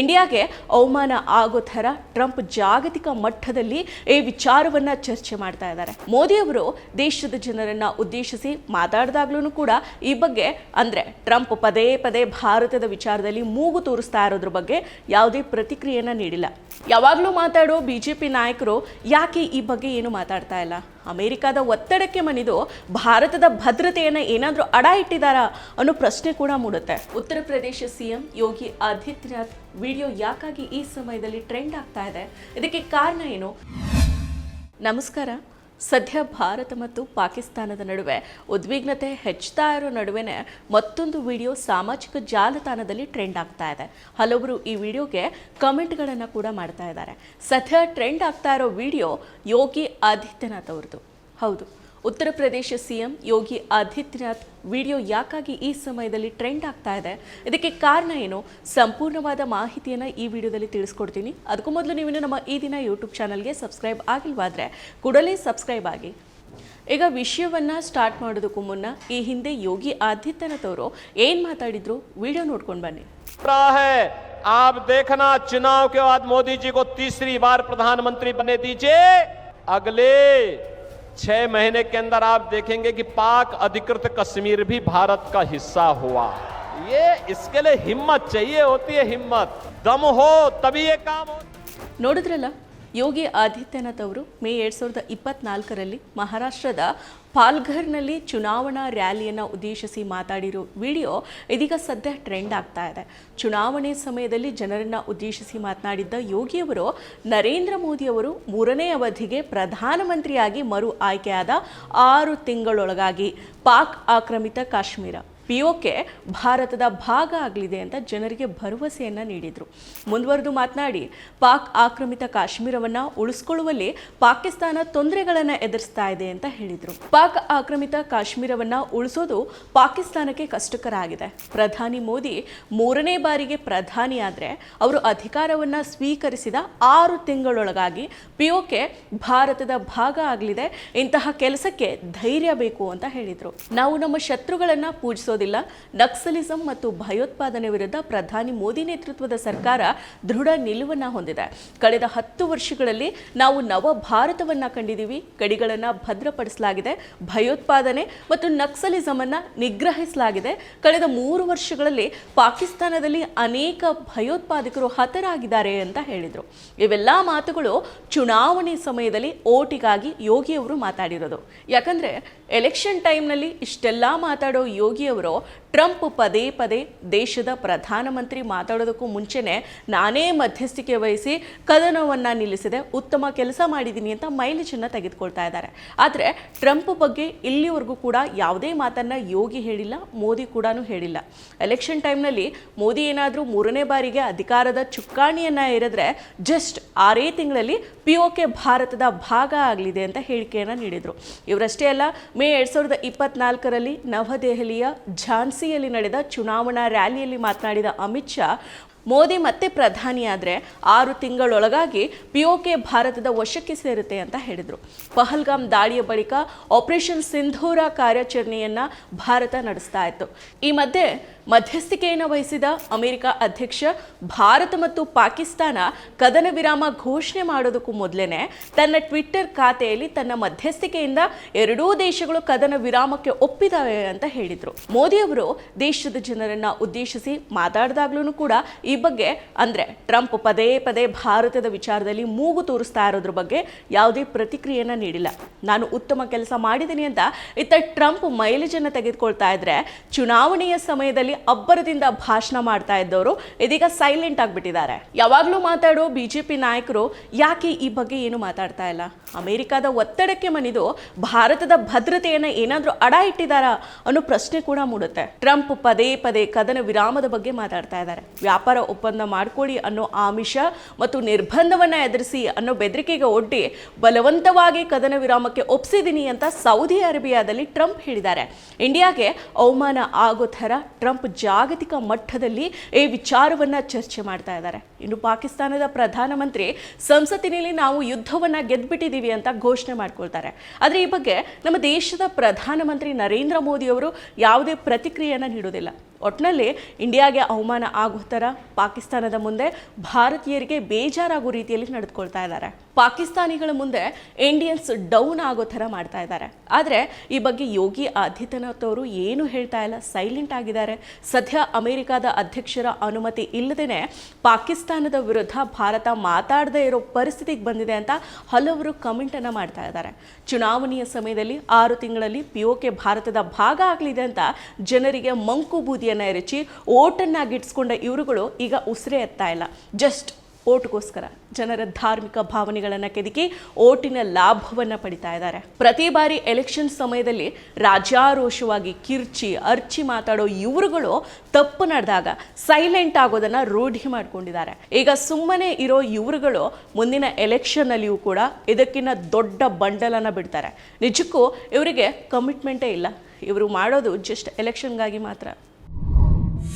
ಇಂಡಿಯಾಗೆ ಅವಮಾನ ಆಗೋ ಥರ ಟ್ರಂಪ್ ಜಾಗತಿಕ ಮಟ್ಟದಲ್ಲಿ ಈ ವಿಚಾರವನ್ನು ಚರ್ಚೆ ಮಾಡ್ತಾ ಇದ್ದಾರೆ. ಮೋದಿ ಅವರು ದೇಶದ ಜನರನ್ನು ಉದ್ದೇಶಿಸಿ ಮಾತಾಡಿದಾಗ್ಲೂ ಕೂಡ ಈ ಬಗ್ಗೆ ಅಂದರೆ ಟ್ರಂಪ್ ಪದೇ ಪದೇ ಭಾರತದ ವಿಚಾರದಲ್ಲಿ ಮೂಗು ತೋರಿಸ್ತಾ ಇರೋದ್ರ ಬಗ್ಗೆ ಯಾವುದೇ ಪ್ರತಿಕ್ರಿಯೆಯನ್ನು ನೀಡಿಲ್ಲ. ಯಾವಾಗಲೂ ಮಾತಾಡೋ ಬಿಜೆಪಿ ನಾಯಕರು ಯಾಕೆ ಈ ಬಗ್ಗೆ ಏನು ಮಾತಾಡ್ತಾ ಇಲ್ಲ? ಅಮೆರಿಕದ ಒತ್ತಡಕ್ಕೆ ಮಣಿದು ಭಾರತದ ಭದ್ರತೆಯನ್ನು ಏನಾದರೂ ಅಡ ಇಟ್ಟಿದ್ದಾರಾ ಅನ್ನೋ ಪ್ರಶ್ನೆ ಕೂಡ ಮೂಡುತ್ತೆ. ಉತ್ತರ ಪ್ರದೇಶ ಸಿಎಂ ಯೋಗಿ ಆದಿತ್ಯನಾಥ್ ವಿಡಿಯೋ ಯಾಕಾಗಿ ಈ ಸಮಯದಲ್ಲಿ ಟ್ರೆಂಡ್ ಆಗ್ತಾ ಇದೆ? ಇದಕ್ಕೆ ಕಾರಣ ಏನು? ನಮಸ್ಕಾರ. ಸದ್ಯ ಭಾರತ ಮತ್ತು ಪಾಕಿಸ್ತಾನದ ನಡುವೆ ಉದ್ವಿಗ್ನತೆ ಹೆಚ್ಚುತ್ತಾ ಇರೋ ನಡುವೆನೇ ಮತ್ತೊಂದು ವಿಡಿಯೋ ಸಾಮಾಜಿಕ ಜಾಲತಾಣದಲ್ಲಿ ಟ್ರೆಂಡ್ ಆಗ್ತಾ ಇದೆ. ಹಲವರು ಈ ವಿಡಿಯೋಗೆ ಕಮೆಂಟ್ಗಳನ್ನು ಕೂಡ ಮಾಡ್ತಾ ಇದ್ದಾರೆ. ಸದ್ಯ ಟ್ರೆಂಡ್ ಆಗ್ತಾ ಇರೋ ವಿಡಿಯೋ ಯೋಗಿ ಆದಿತ್ಯನಾಥ್ ಅವ್ರದ್ದು ಹೌದು. ಉತ್ತರ ಪ್ರದೇಶ ಸಿಎಂ ಯೋಗಿ ಆದಿತ್ಯನಾಥ್ ವಿಡಿಯೋ ಯಾಕಾಗಿ ಈ ಸಮಯದಲ್ಲಿ ಟ್ರೆಂಡ್ ಆಗ್ತಾ ಇದೆ ಇದಕ್ಕೆ ಕಾರಣ ಏನು ಸಂಪೂರ್ಣವಾದ ಮಾಹಿತಿಯನ್ನು ಈ ವಿಡಿಯೋದಲ್ಲಿ ತಿಳಿಸ್ಕೊಡ್ತೀನಿ ಅದಕ್ಕೂ ಮೊದಲು ನೀವು ನಮ್ಮ ಈ ದಿನ ಯೂಟ್ಯೂಬ್ ಚಾನಲ್ಗೆ ಸಬ್ಸ್ಕ್ರೈಬ್ ಆಗಿಲ್ವಾದ್ರೆ ಕೂಡಲೇ ಸಬ್ಸ್ಕ್ರೈಬ್ ಆಗಿ ಈಗ ವಿಷಯವನ್ನ ಸ್ಟಾರ್ಟ್ ಮಾಡೋದಕ್ಕೂ ಮುನ್ನ ಈ ಹಿಂದೆ ಯೋಗಿ ಆದಿತ್ಯನಾಥ್ ಅವರು ಏನು ಮಾತಾಡಿದ್ರು ವಿಡಿಯೋ ನೋಡ್ಕೊಂಡು ಬನ್ನಿ रहा है आप देखना चुनाव के बाद मोदी जी को तीसरी बार प्रधानमंत्री बने दीजिए अगले छह महीने के अंदर आप देखेंगे कि पाक अधिकृत कश्मीर भी भारत का हिस्सा हुआ ये इसके लिए हिम्मत चाहिए होती है हिम्मत दम हो तभी ये काम हो ನೋಡಿದ್ರಲ್ಲ ಯೋಗಿ ಆದಿತ್ಯನಾಥ್ ಅವರು ಮೇ ಎರಡು ಸಾವಿರದ ಇಪ್ಪತ್ನಾಲ್ಕರಲ್ಲಿ ಮಹಾರಾಷ್ಟ್ರದ ಪಾಲ್ಘರ್ನಲ್ಲಿ ಚುನಾವಣಾ ರ್ಯಾಲಿಯನ್ನು ಉದ್ದೇಶಿಸಿ ಮಾತಾಡಿರೋ ವಿಡಿಯೋ ಇದೀಗ ಸದ್ಯ ಟ್ರೆಂಡ್ ಆಗ್ತಾ ಇದೆ. ಚುನಾವಣೆ ಸಮಯದಲ್ಲಿ ಜನರನ್ನು ಉದ್ದೇಶಿಸಿ ಮಾತನಾಡಿದ್ದ ಯೋಗಿಯವರು ನರೇಂದ್ರ ಮೋದಿಯವರು ಮೂರನೇ ಅವಧಿಗೆ ಪ್ರಧಾನಮಂತ್ರಿಯಾಗಿ ಮರು ಆಯ್ಕೆಯಾದ ಆರು ತಿಂಗಳೊಳಗಾಗಿ ಪಾಕ್ ಆಕ್ರಮಿತ ಕಾಶ್ಮೀರ. ಪಿಒಕೆ ಭಾರತದ ಭಾಗ ಆಗಲಿದೆ ಅಂತ ಜನರಿಗೆ ಭರವಸೆಯನ್ನ ನೀಡಿದರು. ಮುಂದುವರೆದು ಮಾತನಾಡಿ, ಪಾಕ್ ಆಕ್ರಮಿತ ಕಾಶ್ಮೀರವನ್ನ ಉಳಿಸ್ಕೊಳ್ಳುವಲ್ಲಿ ಪಾಕಿಸ್ತಾನ ತೊಂದರೆಗಳನ್ನು ಎದುರಿಸ್ತಾ ಇದೆ ಅಂತ ಹೇಳಿದರು. ಪಾಕ್ ಆಕ್ರಮಿತ ಕಾಶ್ಮೀರವನ್ನ ಉಳಿಸೋದು ಪಾಕಿಸ್ತಾನಕ್ಕೆ ಕಷ್ಟಕರ ಆಗಿದೆ ಪ್ರಧಾನಿ ಮೋದಿ ಮೂರನೇ ಬಾರಿಗೆ ಪ್ರಧಾನಿ ಆದರೆ ಅವರು ಅಧಿಕಾರವನ್ನ ಸ್ವೀಕರಿಸಿದ ಆರು ತಿಂಗಳೊಳಗಾಗಿ ಪಿಒಕೆ ಭಾರತದ ಭಾಗ ಆಗಲಿದೆ. ಇಂತಹ ಕೆಲಸಕ್ಕೆ ಧೈರ್ಯ ಬೇಕು ಅಂತ ಹೇಳಿದರು. ನಾವು ನಮ್ಮ ಶತ್ರುಗಳನ್ನ ಪೂಜಿಸೋದಿಲ್ಲ ನಕ್ಸಲಿಸಂ ಮತ್ತು ಭಯೋತ್ಪಾದನೆ ವಿರುದ್ಧ ಪ್ರಧಾನಿ ಮೋದಿ ನೇತೃತ್ವದ ಸರ್ಕಾರ ದೃಢ ನಿಲುವನ್ನ ಹೊಂದಿದೆ. ಕಳೆದ ಹತ್ತು ವರ್ಷಗಳಲ್ಲಿ ನಾವು ನವ ಭಾರತವನ್ನ ಕಂಡಿದ್ದೀವಿ ಗಡಿಗಳನ್ನ ಭದ್ರಪಡಿಸಲಾಗಿದೆ. ಭಯೋತ್ಪಾದನೆ ಮತ್ತು ನಕ್ಸಲಿಸಂ ಅನ್ನ ನಿಗ್ರಹಿಸಲಾಗಿದೆ. ಕಳೆದ ಮೂರು ವರ್ಷಗಳಲ್ಲಿ ಪಾಕಿಸ್ತಾನದಲ್ಲಿ ಅನೇಕ ಭಯೋತ್ಪಾದಕರು ಹತರಾಗಿದ್ದಾರೆ ಅಂತ ಹೇಳಿದರು. ಇವೆಲ್ಲ ಮಾತುಗಳು ಚುನಾವಣೆ ಸಮಯದಲ್ಲಿ ಓಟಿಗಾಗಿ ಯೋಗಿಯವರು ಮಾತಾಡಿರೋದು. ಯಾಕಂದ್ರೆ ಎಲೆಕ್ಷನ್ ಟೈಮ್ನಲ್ಲಿ ಇಷ್ಟೆಲ್ಲ ಮಾತಾಡೋ ಯೋಗಿಯವರು ಟ್ರಂಪ್ ಪದೇ ಪದೇ ದೇಶದ ಪ್ರಧಾನಮಂತ್ರಿ ಮಾತಾಡೋದಕ್ಕೂ ಮುಂಚೆನೆ ನಾನೇ ಮಧ್ಯಸ್ಥಿಕೆ ವಹಿಸಿ ಕದನವನ್ನು ನಿಲ್ಲಿಸಿದೆ, ಉತ್ತಮ ಕೆಲಸ ಮಾಡಿದ್ದೀನಿ ಅಂತ ಮೈಲೇಜನ್ನು ತೆಗೆದುಕೊಳ್ತಾ ಇದ್ದಾರೆ. ಆದರೆ ಟ್ರಂಪ್ ಬಗ್ಗೆ ಇಲ್ಲಿವರೆಗೂ ಕೂಡ ಯಾವುದೇ ಮಾತನ್ನು ಯೋಗಿ ಹೇಳಿಲ್ಲ, ಮೋದಿ ಕೂಡ ಹೇಳಿಲ್ಲ. ಎಲೆಕ್ಷನ್ ಟೈಮ್ನಲ್ಲಿ ಮೋದಿ ಏನಾದರೂ ಮೂರನೇ ಬಾರಿಗೆ ಅಧಿಕಾರದ ಚುಕ್ಕಾಣಿಯನ್ನು ಏರಿದ್ರೆ ಜಸ್ಟ್ ಆರೇ ತಿಂಗಳಲ್ಲಿ ಪಿ ಭಾರತದ ಭಾಗ ಆಗಲಿದೆ ಅಂತ ಹೇಳಿಕೆಯನ್ನು ನೀಡಿದರು. ಇವರಷ್ಟೇ ಅಲ್ಲ ಮೇ ಎರಡು ಸಾವಿರದ ಇಪ್ಪತ್ನಾಲ್ಕರಲ್ಲಿ ನವದೆಹಲಿಯ ಝಾನ್ಸಿಯಲ್ಲಿ ನಡೆದ ಚುನಾವಣಾ ರ್ಯಾಲಿಯಲ್ಲಿ ಮಾತನಾಡಿದ ಅಮಿತ್ ಶಾ, ಮೋದಿ ಮತ್ತೆ ಪ್ರಧಾನಿಯಾದರೆ ಆರು ತಿಂಗಳೊಳಗಾಗಿ ಪಿಒಕೆ ಭಾರತದ ವಶಕ್ಕೆ ಸೇರುತ್ತೆ ಅಂತ ಹೇಳಿದರು. ಪಹಲ್ಗಾಮ್ ದಾಳಿಯ ಬಳಿಕ ಆಪರೇಷನ್ ಸಿಂಧೂರ ಕಾರ್ಯಾಚರಣೆಯನ್ನು ಭಾರತ ನಡೆಸ್ತಾ ಇತ್ತು. ಈ ಮಧ್ಯೆ ಮಧ್ಯಸ್ಥಿಕೆಯನ್ನು ವಹಿಸಿದ ಅಮೆರಿಕ ಅಧ್ಯಕ್ಷ, ಭಾರತ ಮತ್ತು ಪಾಕಿಸ್ತಾನ ಕದನ ವಿರಾಮ ಘೋಷಣೆ ಮಾಡೋದಕ್ಕೂ ಮೊದಲೇ ತನ್ನ ಟ್ವಿಟ್ಟರ್ ಖಾತೆಯಲ್ಲಿ ತನ್ನ ಮಧ್ಯಸ್ಥಿಕೆಯಿಂದ ಎರಡೂ ದೇಶಗಳು ಕದನ ವಿರಾಮಕ್ಕೆ ಒಪ್ಪಿದಾವೆ ಅಂತ ಹೇಳಿದರು. ಮೋದಿಯವರು ದೇಶದ ಜನರನ್ನು ಉದ್ದೇಶಿಸಿ ಮಾತಾಡಿದಾಗ್ಲೂ ಕೂಡ ಈ ಬಗ್ಗೆ ಅಂದರೆ ಟ್ರಂಪ್ ಪದೇ ಪದೇ ಭಾರತದ ವಿಚಾರದಲ್ಲಿ ಮೂಗು ತೋರಿಸ್ತಾ ಇರೋದ್ರ ಬಗ್ಗೆ ಯಾವುದೇ ಪ್ರತಿಕ್ರಿಯೆಯನ್ನು ನೀಡಿಲ್ಲ. ನಾನು ಉತ್ತಮ ಕೆಲಸ ಮಾಡಿದ್ದೀನಿ ಅಂತ ಇತ್ತ ಟ್ರಂಪ್ ಮೈಲೇಜನ್ನು ತೆಗೆದುಕೊಳ್ತಾ ಇದ್ರೆ ಚುನಾವಣೆಯ ಸಮಯದಲ್ಲಿ ಅಬ್ಬರದಿಂದ ಭಾಷಣ ಮಾಡ್ತಾ ಇದ್ದವರು ಇದೀಗ ಸೈಲೆಂಟ್ ಆಗಿಬಿಟ್ಟಿದ್ದಾರೆ. ಯಾವಾಗಲೂ ಮಾತಾಡೋ ಪಿ ನಾಯಕರು ಯಾಕೆ ಈ ಬಗ್ಗೆ ಏನು ಮಾತಾಡ್ತಾ ಇಲ್ಲ? ಅಮೆರಿಕದ ಒತ್ತಡಕ್ಕೆ ಮಣಿದು ಭಾರತದ ಭದ್ರತೆಯನ್ನು ಏನಾದರೂ ಅಡ ಇಟ್ಟಿದ್ದಾರಾ ಅನ್ನೋ ಪ್ರಶ್ನೆ ಕೂಡ ಮೂಡುತ್ತೆ. ಟ್ರಂಪ್ ಪದೇ ಪದೇ ಕದನ ವಿರಾಮದ ಬಗ್ಗೆ ಮಾತಾಡ್ತಾ ಇದ್ದಾರೆ. ವ್ಯಾಪಾರ ಒಪ್ಪಂದ ಮಾಡ್ಕೊಳ್ಳಿ ಅನ್ನೋ ಆಮಿಷ ಮತ್ತು ನಿರ್ಬಂಧವನ್ನ ಎದುರಿಸಿ ಅನ್ನೋ ಬೆದರಿಕೆಗೆ ಒಡ್ಡಿ ಬಲವಂತವಾಗಿ ಕದನ ವಿರಾಮಕ್ಕೆ ಒಪ್ಸಿದ್ದೀನಿ ಅಂತ ಸೌದಿ ಅರೇಬಿಯಾದಲ್ಲಿ ಟ್ರಂಪ್ ಹೇಳಿದ್ದಾರೆ. ಇಂಡಿಯಾಗೆ ಅವಮಾನ ಆಗೋ ಥರ ಟ್ರಂಪ್ ಜಾಗತಿಕ ಮಟ್ಟದಲ್ಲಿ ಈ ವಿಚಾರವನ್ನು ಚರ್ಚೆ ಮಾಡ್ತಾ ಇದ್ದಾರೆ. ಇನ್ನು ಪಾಕಿಸ್ತಾನದ ಪ್ರಧಾನಮಂತ್ರಿ ಸಂಸತ್ತಿನಲ್ಲಿ ನಾವು ಯುದ್ಧವನ್ನು ಗೆದ್ದುಬಿಟ್ಟಿದ್ದೀವಿ ಅಂತ ಘೋಷಣೆ ಮಾಡ್ಕೊಳ್ತಾರೆ. ಆದರೆ ಈ ಬಗ್ಗೆ ನಮ್ಮ ದೇಶದ ಪ್ರಧಾನಮಂತ್ರಿ ನರೇಂದ್ರ ಮೋದಿ ಅವರು ಯಾವುದೇ ಪ್ರತಿಕ್ರಿಯೆಯನ್ನು ನೀಡೋದಿಲ್ಲ ಒಟ್ಟಿನಲ್ಲಿ ಇಂಡಿಯಾಗೆ ಅವಮಾನ ಆಗೋ ಥರ ಪಾಕಿಸ್ತಾನದ ಮುಂದೆ ಭಾರತೀಯರಿಗೆ ಬೇಜಾರಾಗೋ ರೀತಿಯಲ್ಲಿ ನಡೆದುಕೊಳ್ತಾ ಇದ್ದಾರೆ. ಪಾಕಿಸ್ತಾನಿಗಳ ಮುಂದೆ ಇಂಡಿಯನ್ಸ್ ಡೌನ್ ಆಗೋ ಥರ ಮಾಡ್ತಾ ಇದ್ದಾರೆ. ಆದರೆ ಈ ಬಗ್ಗೆ ಯೋಗಿ ಆದಿತ್ಯನಾಥ್ ಅವರು ಏನು ಹೇಳ್ತಾ ಇಲ್ಲ ಸೈಲೆಂಟ್ ಆಗಿದ್ದಾರೆ. ಸದ್ಯ ಅಮೆರಿಕದ ಅಧ್ಯಕ್ಷರ ಅನುಮತಿ ಇಲ್ಲದೇ ಪಾಕಿಸ್ತಾನದ ವಿರುದ್ಧ ಭಾರತ ಮಾತಾಡದೇ ಇರೋ ಪರಿಸ್ಥಿತಿಗೆ ಬಂದಿದೆ ಅಂತ ಹಲವರು ಕಮೆಂಟನ್ನು ಮಾಡ್ತಾ ಇದ್ದಾರೆ. ಚುನಾವಣೆಯ ಸಮಯದಲ್ಲಿ ಆರು ತಿಂಗಳಲ್ಲಿ ಪಿಒಕೆ ಭಾರತದ ಭಾಗ ಆಗಲಿದೆ ಅಂತ ಜನರಿಗೆ ಮಂಕು ಬೂದಿಯನ್ನು ಎರಚಿ ಓಟನ್ನಾಗಿಟ್ಸ್ಕೊಂಡ ಇವರುಗಳು ಈಗ ಉಸಿರೇ ಎತ್ತಾ ಇಲ್ಲ. ಜಸ್ಟ್ ಓಟ್ಗೋಸ್ಕರ ಜನರ ಧಾರ್ಮಿಕ ಭಾವನೆಗಳನ್ನು ಕೆದಕಿ ಓಟಿನ ಲಾಭವನ್ನು ಪಡಿತಾ ಇದ್ದಾರೆ. ಪ್ರತಿ ಬಾರಿ ಎಲೆಕ್ಷನ್ ಸಮಯದಲ್ಲಿ ರಾಜಾರೋಷವಾಗಿ ಕಿರ್ಚಿ, ಅರ್ಚಿ ಮಾತಾಡೋ ಇವರುಗಳು ತಪ್ಪು ನಡೆದಾಗ ಸೈಲೆಂಟ್ ಆಗೋದನ್ನ ರೂಢಿ ಮಾಡಿಕೊಂಡಿದ್ದಾರೆ. ಈಗ ಸುಮ್ಮನೆ ಇರೋ ಇವರುಗಳು ಮುಂದಿನ ಎಲೆಕ್ಷನ್ನಲ್ಲಿಯೂ ಕೂಡ ಇದಕ್ಕಿಂತ ದೊಡ್ಡ ಬಂಡಲನ್ನು ಬಿಡ್ತಾರೆ. ನಿಜಕ್ಕೂ ಇವರಿಗೆ ಕಮಿಟ್ಮೆಂಟೇ ಇಲ್ಲ. ಇವರು ಮಾಡೋದು ಜಸ್ಟ್ ಎಲೆಕ್ಷನ್ಗಾಗಿ ಮಾತ್ರ.